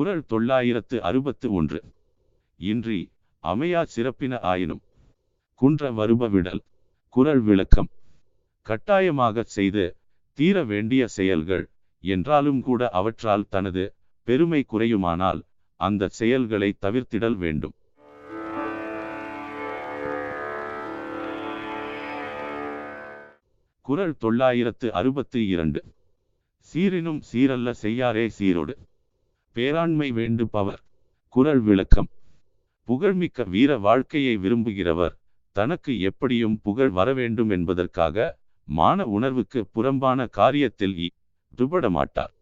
குரல் தொள்ளாயிரத்து அறுபத்து ஒன்று. இன்றி அமையா சிறப்பின ஆயினும் குன்ற வருப விடல் குறள் விளக்கம். கட்டாயமாகச் செய்து தீர வேண்டிய செயல்கள் என்றாலும் கூட அவற்றால் தனது பெருமை குறையுமானால் அந்த செயல்களை தவிர்த்திடல் வேண்டும். குறள் தொள்ளாயிரத்து அறுபத்து இரண்டு. சீரினும் சீரல்ல செய்யாரே சீரோடு. பேராண்மை வேண்டுபவர் குரல் விளக்கம். புகழ்மிக்க வீர வாழ்க்கையை விரும்புகிறவர் தனக்கு எப்படியும் புகழ் வர வேண்டும் என்பதற்காக மான உணர்வுக்கு புறம்பான காரியத்தில் ஈடுபட மாட்டார்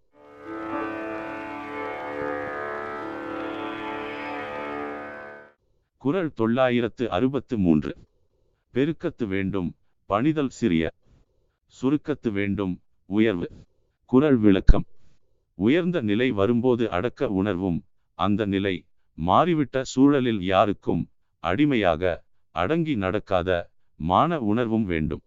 குறள் தொள்ளாயிரத்து அறுபத்து மூன்று. பெருக்கத்து வேண்டும் பணிதல் சிறிய. சுருக்கத்து வேண்டும் உயர்வு. குரல் விளக்கம். உயர்ந்த நிலை வரும்போது அடக்க உணர்வும். அந்த நிலை மாறிவிட்ட சூழலில் யாருக்கும் அடிமையாக அடங்கி நடக்காத மான உணர்வும் வேண்டும்.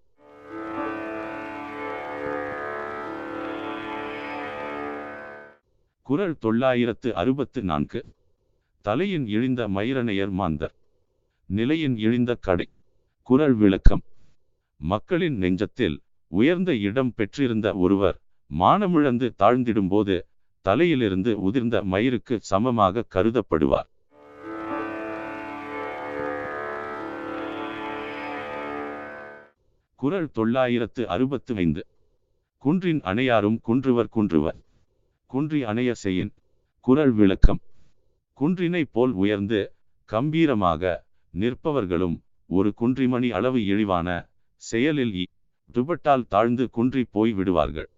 குறள் தொள்ளாயிரத்து அறுபத்து நான்கு. தலையின் இழிந்த மயிரணையர் மாந்தர். நிலையின் இழிந்த கடை. குரல் விளக்கம். மக்களின் நெஞ்சத்தில் உயர்ந்த இடம் பெற்றிருந்த ஒருவர் மானமிழந்து தாழ்ந்திடும்போது தலையிலிருந்து உதிர்ந்த மயிருக்கு சமமாக கருதப்படுவார். குரல் தொள்ளாயிரத்து அறுபத்து ஐந்து. குன்றின் அணையாரும் குன்றுவர் குன்றுவர். குன்றி அணைய செய்யின் குரல் விளக்கம். குன்றினை போல் உயர்ந்து கம்பீரமாக நிற்பவர்களும் ஒரு குன்றிமணி அளவு இழிவான செயலில் துபட்டால் தாழ்ந்து குன்றி போய் விடுவார்கள்.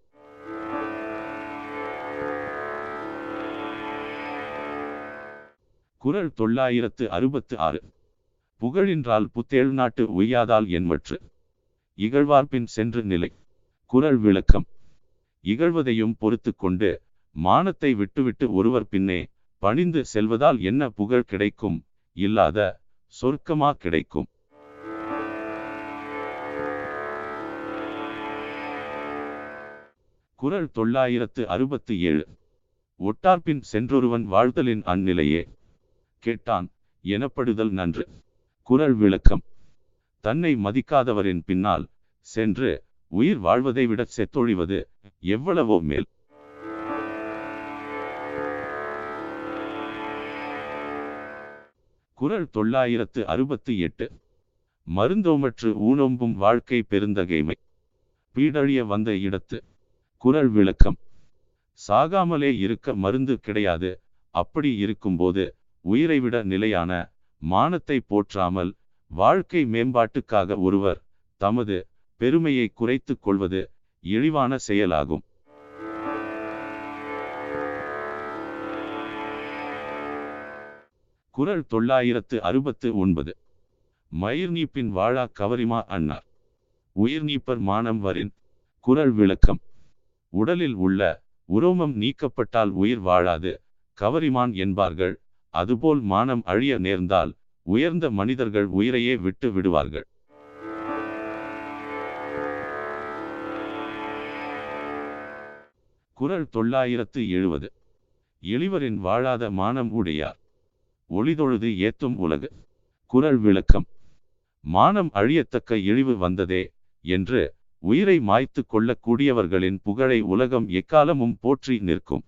குரல் தொள்ளாயிரத்து அறுபத்து ஆறு. புகழின்றால் புத்தேழ் நாட்டு உய்யாதால் என்மற்று இகழ்வார்பின் சென்று நிலை. குறள் விளக்கம். இகழ்வதையும் பொறுத்து கொண்டு மானத்தை விட்டுவிட்டு ஒருவர் பின்னே பணிந்து செல்வதால் என்ன புகழ் கிடைக்கும்? இல்லாத சொர்க்கமா கிடைக்கும்? குரல் தொள்ளாயிரத்து அறுபத்து ஏழு. ஒட்டார்பின் சென்றொருவன் வாழ்தலின் அந்நிலையே. கேட்டான். எனப்படுதல் நன்று. குரல் விளக்கம். தன்னை மதிக்காதவரின் பின்னால் சென்று உயிர் வாழ்வதை விட செத்தொழிவது எவ்வளவோ மேல். குறள் தொள்ளாயிரத்து அறுபத்தி எட்டு. மருந்தோமற்று ஊனொம்பும் வாழ்க்கை பெருந்தகைமை. பீடழிய வந்த இடத்து. குரல் விளக்கம். சாகாமலே இருக்க மருந்து கிடையாது. அப்படி இருக்கும்போது உயிரை விட நிலையான மானத்தை போற்றாமல் வாழ்க்கை மேம்பாட்டுக்காக ஒருவர் தமது பெருமையை குறைத்து கொள்வது இழிவான செயலாகும். குறள் தொள்ளாயிரத்து அறுபத்து ஒன்பது. மயிர் நீப்பின் வாழா கவரிமா அன்னார். உயிர் நீப்பர் மானம் வரின் குரல் விளக்கம். உடலில் உள்ள உரோமம் நீக்கப்பட்டால் உயிர் வாழாது கவரிமான் என்பார்கள். அதுபோல் மானம் அழிய நேர்ந்தால் உயர்ந்த மனிதர்கள் உயிரையே விட்டு விடுவார்கள். குறள் தொள்ளாயிரத்து எழுபது எளிவரின் வாழாத மானம் உடையார். ஒளிதொழுது ஏத்தும் உலகு. குரல் விளக்கம். மானம் அழியத்தக்க இழிவு வந்ததே என்று உயிரை மாய்த்து கொள்ளக்கூடியவர்களின் புகழை உலகம் எக்காலமும் போற்றி நிற்கும்.